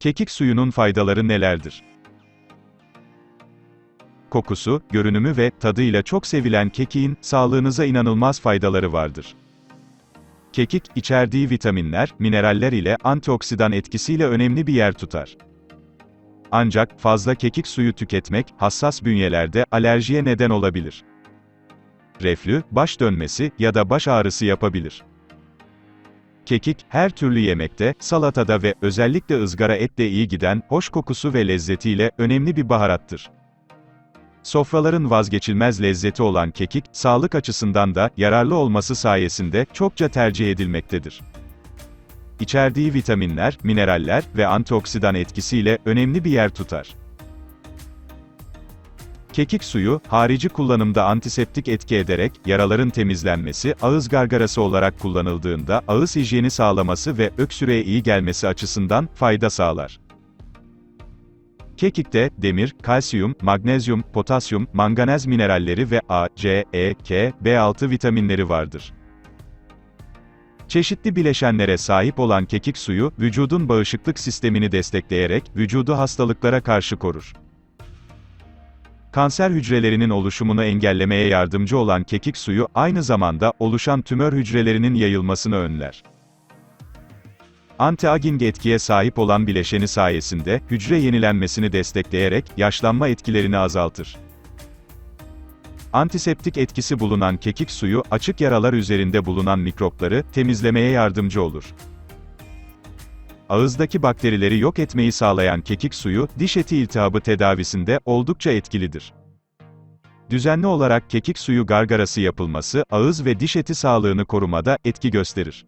Kekik suyunun faydaları nelerdir? Kokusu, görünümü ve tadıyla çok sevilen kekiğin, sağlığınıza inanılmaz faydaları vardır. Kekik, içerdiği vitaminler, mineraller ile antioksidan etkisiyle önemli bir yer tutar. Ancak, fazla kekik suyu tüketmek, hassas bünyelerde, alerjiye neden olabilir. Reflü, baş dönmesi ya da baş ağrısı yapabilir. Kekik, her türlü yemekte, salatada ve özellikle ızgara etle iyi giden, hoş kokusu ve lezzetiyle, önemli bir baharattır. Sofraların vazgeçilmez lezzeti olan kekik, sağlık açısından da, yararlı olması sayesinde, çokça tercih edilmektedir. İçerdiği vitaminler, mineraller ve antioksidan etkisiyle, önemli bir yer tutar. Kekik suyu, harici kullanımda antiseptik etki ederek, yaraların temizlenmesi, ağız gargarası olarak kullanıldığında, ağız hijyeni sağlaması ve öksürüğe iyi gelmesi açısından, fayda sağlar. Kekikte, demir, kalsiyum, magnezyum, potasyum, manganez mineralleri ve A, C, E, K, B6 vitaminleri vardır. Çeşitli bileşenlere sahip olan kekik suyu, vücudun bağışıklık sistemini destekleyerek, vücudu hastalıklara karşı korur. Kanser hücrelerinin oluşumunu engellemeye yardımcı olan kekik suyu, aynı zamanda, oluşan tümör hücrelerinin yayılmasını önler. Antiaging etkiye sahip olan bileşeni sayesinde, hücre yenilenmesini destekleyerek, yaşlanma etkilerini azaltır. Antiseptik etkisi bulunan kekik suyu, açık yaralar üzerinde bulunan mikropları, temizlemeye yardımcı olur. Ağızdaki bakterileri yok etmeyi sağlayan kekik suyu, diş eti iltihabı tedavisinde, oldukça etkilidir. Düzenli olarak kekik suyu gargarası yapılması, ağız ve diş eti sağlığını korumada, etki gösterir.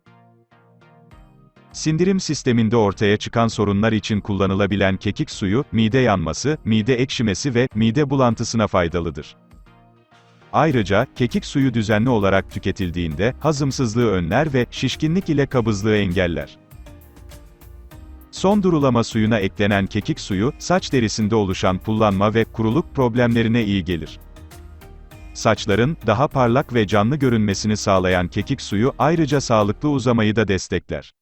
Sindirim sisteminde ortaya çıkan sorunlar için kullanılabilen kekik suyu, mide yanması, mide ekşimesi ve mide bulantısına faydalıdır. Ayrıca, kekik suyu düzenli olarak tüketildiğinde, hazımsızlığı önler ve şişkinlik ile kabızlığı engeller. Son durulama suyuna eklenen kekik suyu, saç derisinde oluşan pullanma ve kuruluk problemlerine iyi gelir. Saçların, daha parlak ve canlı görünmesini sağlayan kekik suyu, ayrıca sağlıklı uzamayı da destekler.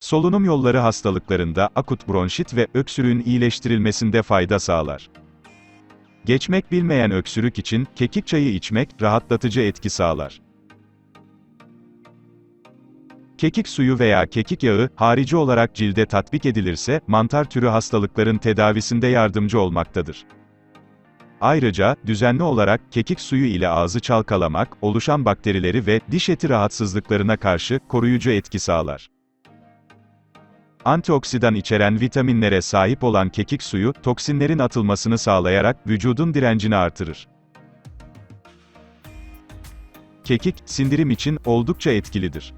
Solunum yolları hastalıklarında, akut bronşit ve öksürüğün iyileştirilmesinde fayda sağlar. Geçmek bilmeyen öksürük için, kekik çayı içmek, rahatlatıcı etki sağlar. Kekik suyu veya kekik yağı, harici olarak cilde tatbik edilirse, mantar türü hastalıkların tedavisinde yardımcı olmaktadır. Ayrıca, düzenli olarak, kekik suyu ile ağzı çalkalamak, oluşan bakterileri ve diş eti rahatsızlıklarına karşı, koruyucu etki sağlar. Antioksidan içeren vitaminlere sahip olan kekik suyu, toksinlerin atılmasını sağlayarak, vücudun direncini artırır. Kekik, sindirim için, oldukça etkilidir.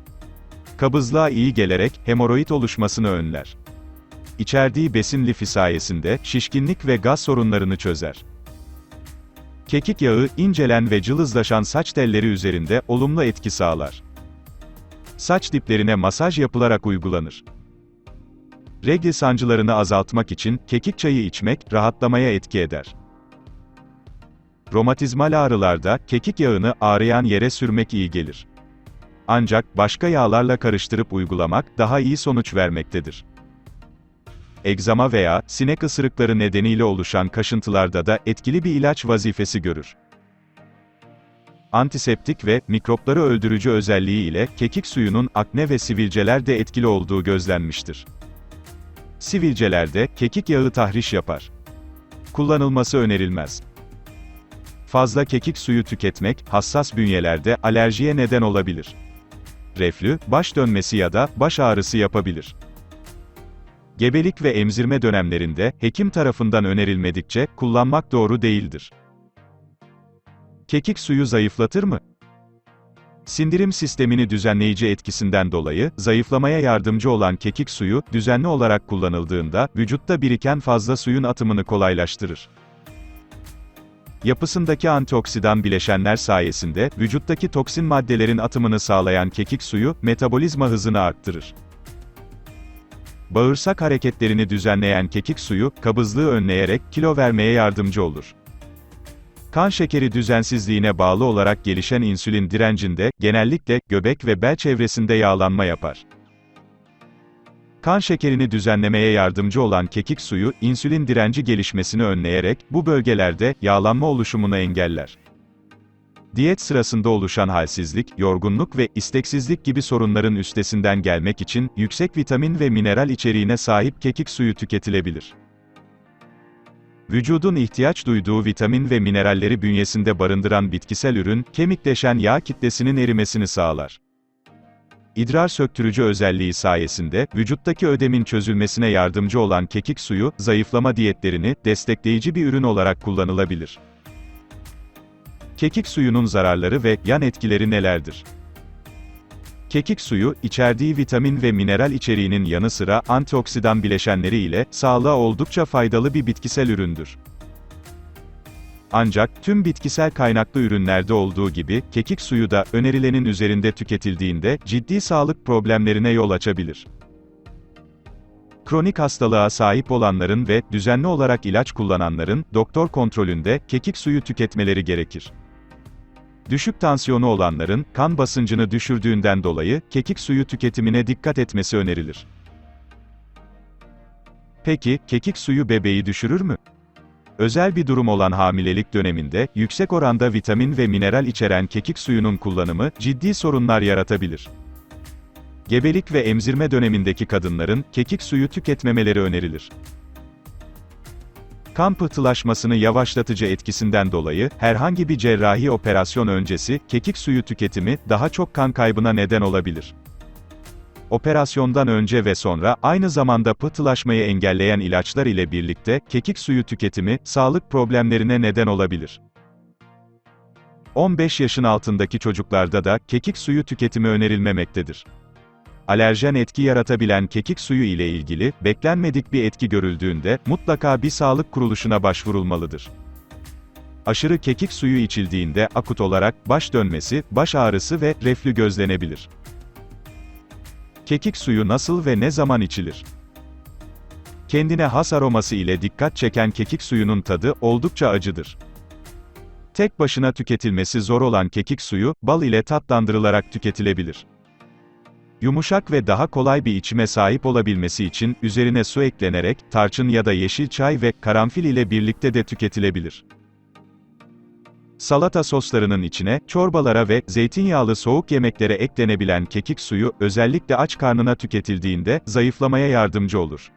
Kabızlığa iyi gelerek, hemoroid oluşmasını önler. İçerdiği besin lifi sayesinde, şişkinlik ve gaz sorunlarını çözer. Kekik yağı, incelen ve cılızlaşan saç telleri üzerinde, olumlu etki sağlar. Saç diplerine masaj yapılarak uygulanır. Regl sancılarını azaltmak için, kekik çayı içmek, rahatlamaya etki eder. Romatizmal ağrılarda, kekik yağını, ağrıyan yere sürmek iyi gelir. Ancak, başka yağlarla karıştırıp uygulamak, daha iyi sonuç vermektedir. Egzama veya, sinek ısırıkları nedeniyle oluşan kaşıntılarda da, etkili bir ilaç vazifesi görür. Antiseptik ve, mikropları öldürücü özelliği ile, kekik suyunun, akne ve sivilcelerde etkili olduğu gözlenmiştir. Sivilcelerde, kekik yağı tahriş yapar. Kullanılması önerilmez. Fazla kekik suyu tüketmek, hassas bünyelerde, alerjiye neden olabilir. Reflü, baş dönmesi ya da, baş ağrısı yapabilir. Gebelik ve emzirme dönemlerinde, hekim tarafından önerilmedikçe, kullanmak doğru değildir. Kekik suyu zayıflatır mı? Sindirim sistemini düzenleyici etkisinden dolayı, zayıflamaya yardımcı olan kekik suyu, düzenli olarak kullanıldığında, vücutta biriken fazla suyun atımını kolaylaştırır. Yapısındaki antioksidan bileşenler sayesinde, vücuttaki toksin maddelerin atımını sağlayan kekik suyu, metabolizma hızını arttırır. Bağırsak hareketlerini düzenleyen kekik suyu, kabızlığı önleyerek, kilo vermeye yardımcı olur. Kan şekeri düzensizliğine bağlı olarak gelişen insülin direncinde, genellikle, göbek ve bel çevresinde yağlanma yapar. Kan şekerini düzenlemeye yardımcı olan kekik suyu, insülin direnci gelişmesini önleyerek, bu bölgelerde, yağlanma oluşumunu engeller. Diyet sırasında oluşan halsizlik, yorgunluk ve isteksizlik gibi sorunların üstesinden gelmek için, yüksek vitamin ve mineral içeriğine sahip kekik suyu tüketilebilir. Vücudun ihtiyaç duyduğu vitamin ve mineralleri bünyesinde barındıran bitkisel ürün, kemikleşen yağ kitlesinin erimesini sağlar. İdrar söktürücü özelliği sayesinde, vücuttaki ödemin çözülmesine yardımcı olan kekik suyu, zayıflama diyetlerini, destekleyici bir ürün olarak kullanılabilir. Kekik suyunun zararları ve yan etkileri nelerdir? Kekik suyu, içerdiği vitamin ve mineral içeriğinin yanı sıra, antioksidan bileşenleri ile, sağlığa oldukça faydalı bir bitkisel üründür. Ancak, tüm bitkisel kaynaklı ürünlerde olduğu gibi, kekik suyu da, önerilenin üzerinde tüketildiğinde, ciddi sağlık problemlerine yol açabilir. Kronik hastalığa sahip olanların ve, düzenli olarak ilaç kullananların, doktor kontrolünde, kekik suyu tüketmeleri gerekir. Düşük tansiyonu olanların, kan basıncını düşürdüğünden dolayı, kekik suyu tüketimine dikkat etmesi önerilir. Peki, kekik suyu bebeği düşürür mü? Özel bir durum olan hamilelik döneminde, yüksek oranda vitamin ve mineral içeren kekik suyunun kullanımı, ciddi sorunlar yaratabilir. Gebelik ve emzirme dönemindeki kadınların, kekik suyu tüketmemeleri önerilir. Kan pıhtılaşmasını yavaşlatıcı etkisinden dolayı, herhangi bir cerrahi operasyon öncesi, kekik suyu tüketimi, daha çok kan kaybına neden olabilir. Operasyondan önce ve sonra, aynı zamanda pıhtılaşmayı engelleyen ilaçlar ile birlikte, kekik suyu tüketimi, sağlık problemlerine neden olabilir. 15 yaşın altındaki çocuklarda da, kekik suyu tüketimi önerilmemektedir. Alerjen etki yaratabilen kekik suyu ile ilgili, beklenmedik bir etki görüldüğünde, mutlaka bir sağlık kuruluşuna başvurulmalıdır. Aşırı kekik suyu içildiğinde, akut olarak, baş dönmesi, baş ağrısı ve reflü gözlenebilir. Kekik suyu nasıl ve ne zaman içilir? Kendine has aroması ile dikkat çeken kekik suyunun tadı, oldukça acıdır. Tek başına tüketilmesi zor olan kekik suyu, bal ile tatlandırılarak tüketilebilir. Yumuşak ve daha kolay bir içime sahip olabilmesi için, üzerine su eklenerek, tarçın ya da yeşil çay ve karanfil ile birlikte de tüketilebilir. Salata soslarının içine, çorbalara ve zeytinyağlı soğuk yemeklere eklenebilen kekik suyu, özellikle aç karnına tüketildiğinde, zayıflamaya yardımcı olur.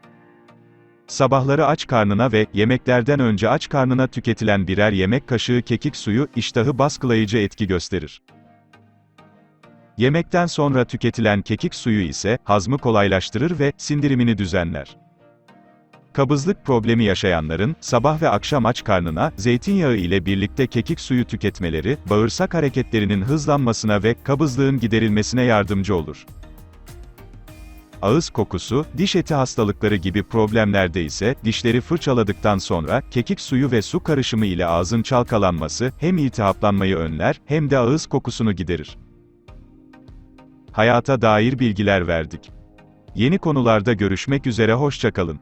Sabahları aç karnına ve yemeklerden önce aç karnına tüketilen birer yemek kaşığı kekik suyu, iştahı baskılayıcı etki gösterir. Yemekten sonra tüketilen kekik suyu ise, hazmı kolaylaştırır ve sindirimini düzenler. Kabızlık problemi yaşayanların, sabah ve akşam aç karnına, zeytinyağı ile birlikte kekik suyu tüketmeleri, bağırsak hareketlerinin hızlanmasına ve kabızlığın giderilmesine yardımcı olur. Ağız kokusu, diş eti hastalıkları gibi problemlerde ise, dişleri fırçaladıktan sonra, kekik suyu ve su karışımı ile ağzın çalkalanması, hem iltihaplanmayı önler, hem de ağız kokusunu giderir. Hayata dair bilgiler verdik. Yeni konularda görüşmek üzere hoşçakalın.